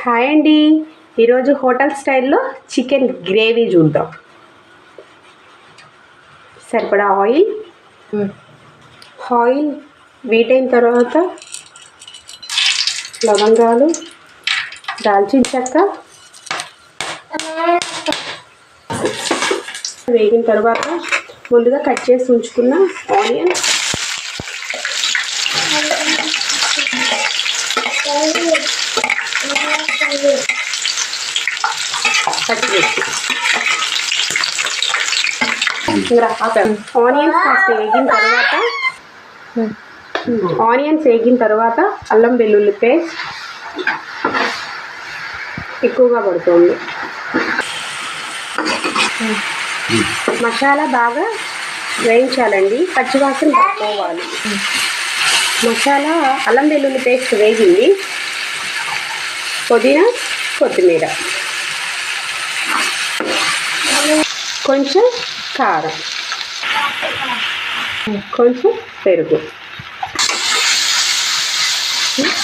Hi అండి. ఈరోజు hotel స్టైల్లో చికెన్ గ్రేవీ చూద్దాం. సరిపడా ఆయిల్? ఆయిల్ వీటైన తర్వాత లవంగాలు దాల్చిన చెక్క వేగిన తర్వాత ముందుగా కట్ చేసి ఉంచుకున్న ఆనియన్ ఆనియన్స్ కాస్త వేగిన తర్వాత ఆనియన్స్ వేగిన తర్వాత అల్లం వెల్లుల్లి పేస్ట్ ఎక్కువగా పడుతుంది. మసాలా బాగా వేయించాలండి. పచ్చివాసన పట్టుకోవాలి. మసాలా అల్లం వెల్లుల్లి పేస్ట్ వేగింది. పుదీనా కొత్తిమీర. కొంచెం కారం. కొంచెం పెరుగు.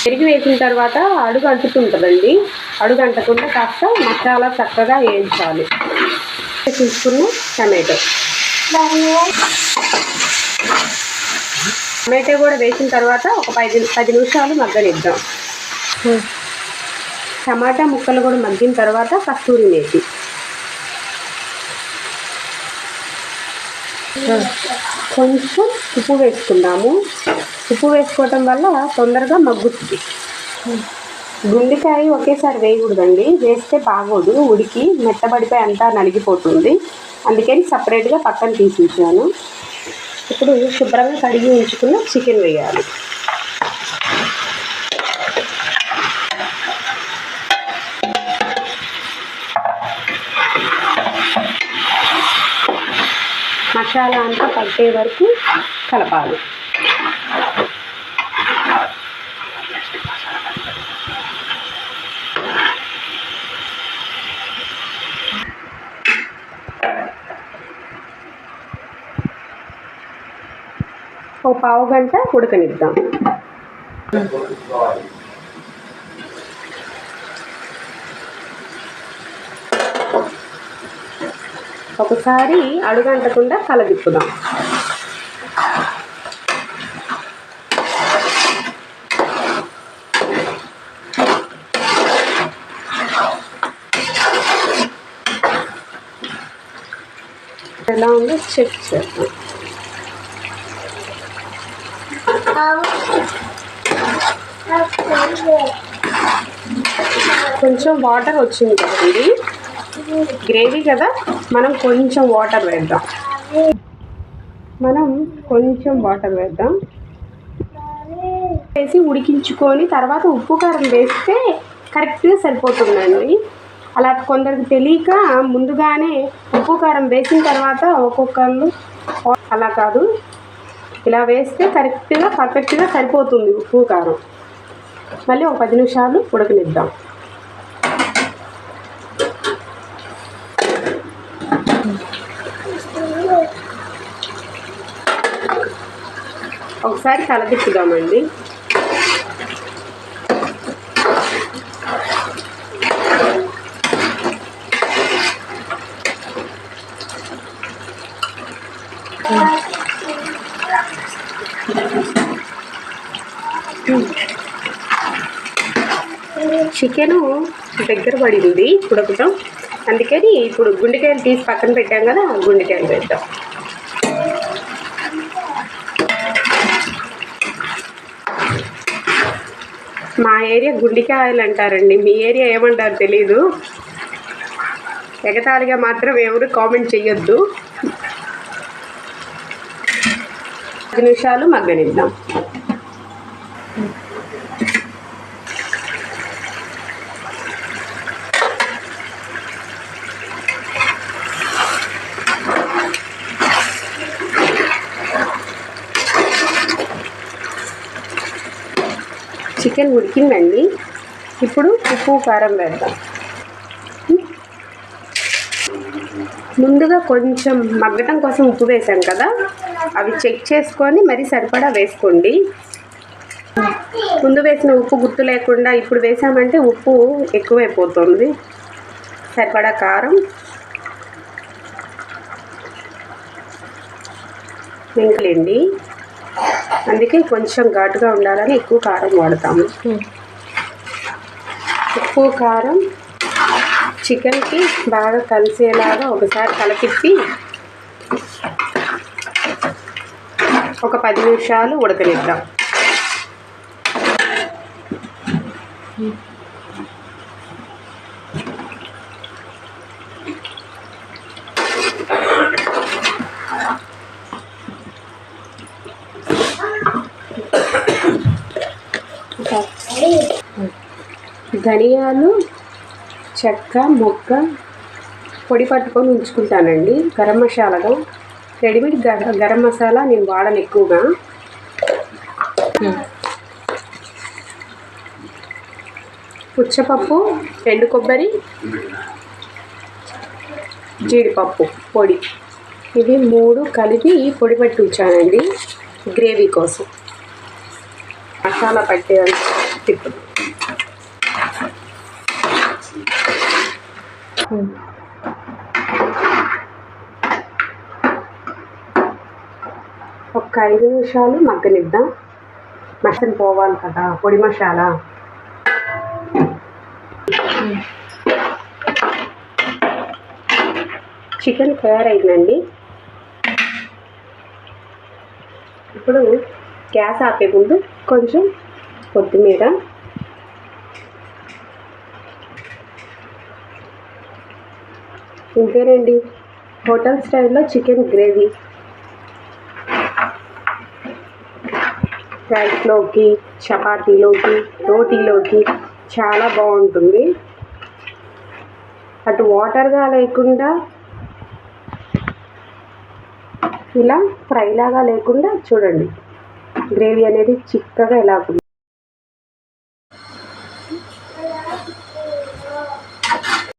పెరుగు వేసిన తర్వాత అడుగు అంటుతుంటుందండి. అడుగు అంటకుండా కాస్త మసాలా చక్కగా వేయించాలి. తీసుకున్న టమాటో. టమాటో కూడా వేసిన తర్వాత ఒక పది పది నిమిషాలు మగ్గనిద్దాం. టమాటా ముక్కలు కూడా మగ్గిన తర్వాత కస్తూరి మేతి. కొంచెం ఉప్పు వేసుకుందాము. ఉప్పు వేసుకోవటం వల్ల తొందరగా మగ్గుతుంది. గుండెకాయ ఒకేసారి వేయకూడదండి. వేస్తే బాగోదు. ఉడికి మెత్తబడిపోయి అంతా నలిగిపోతుంది. అందుకని సపరేట్గా పక్కన తీసి ఉంచాను ఇప్పుడు శుభ్రంగా కడిగి ఉంచుకున్న చికెన్ వేయాలి. మసాలా అంతా పట్టే వరకు కలపాలి. ఓ పావు గంట ఉడకనిద్దాం. ఒకసారి అడుగంటకుండా కలదిప్పుదాం ఎలా ఉందో చెక్ చేద్దాం. కొంచెం వాటర్ వచ్చింది కదండి. గ్రేవీ కదా మనం కొంచెం వాటర్ వేద్దాం. మనం కొంచెం వాటర్ వేద్దాం. వేసి ఉడికించుకొని తర్వాత ఉప్పు కారం వేస్తే కరెక్ట్గా సరిపోతుందండి. అలా కొందరికి తెలియక ముందుగానే ఉప్పు కారం వేసిన తర్వాత ఒక్కొక్కళ్ళు అలా కాదు. ఇలా వేస్తే కరెక్ట్గా పర్ఫెక్ట్గా సరిపోతుంది ఉప్పు కారం. మళ్ళీ ఒక పది నిమిషాలు ఉడకనిద్దాం. ఒకసారి కలదిప్పుదామండి చికెను దగ్గర పడింది ఉడకటం అందుకని ఇప్పుడు గుండెకాయలు తీసి పక్కన పెట్టాం కదా గుండెకాయలు పెడతాం మా ఏరియా గుండికాయలు అంటారండి. మీ ఏరియా ఏమంటారు తెలీదు. ఎగతాళిగా మాత్రం ఎవరు కామెంట్ చేయొద్దు పది నిమిషాలు మగ్గనిద్దాం. చికెన్ ఉడికిందండి. ఇప్పుడు ఉప్పు కారం వేద్దాం. ముందుగా కొంచెం మగ్గటం కోసం ఉప్పు వేసాం కదా. అవి చెక్ చేసుకొని మరి సరిపడా వేసుకోండి. ముందు వేసిన ఉప్పు గుర్తు లేకుండా ఇప్పుడు వేసామంటే ఉప్పు ఎక్కువైపోతుంది. సరిపడా కారం. మింగలేండి. అందుకే కొంచెం ఘాటుగా ఉండాలని ఎక్కువ కారం వాడతాము. ఉప్పు కారం. చికెన్కి బాగా కలిసేలాగా ఒకసారి కలపిప్పి ఒక పది నిమిషాలు ఉడకనిద్దాం. ధనియాలు చెక్క మొక్క పొడి పట్టుకొని ఉంచుకుంటానండి. గరం మసాలాగా రెడీమేడ్ గరం మసాలా నేను వాడను ఎక్కువగా. పుచ్చపప్పు ఎండు కొబ్బరి జీడిపప్పు పొడి. ఇవి మూడు కలిపి పొడి పట్టి ఉంచానండి. గ్రేవీ కోసం. మసాలా పట్టే తిప్పు ఒక ఐదు నిమిషాలు మగ్గనిద్దాం. మషన్ పోవాలి కదా పొడి మసాలా. చికెన్ తయారైందండి. ఇప్పుడు గ్యాస్ ఆపే ముందు కొంచెం కొత్తిమీర ఇంతేనండి హోటల్ స్టైల్లో చికెన్ గ్రేవీ. రైస్లోకి చపాతీలోకి రోటీలోకి చాలా బాగుంటుంది. అటు వాటర్గా లేకుండా ఇలా ఫ్రైలాగా లేకుండా చూడండి. గ్రేవీ అనేది చిక్కగా ఎలా ఉంది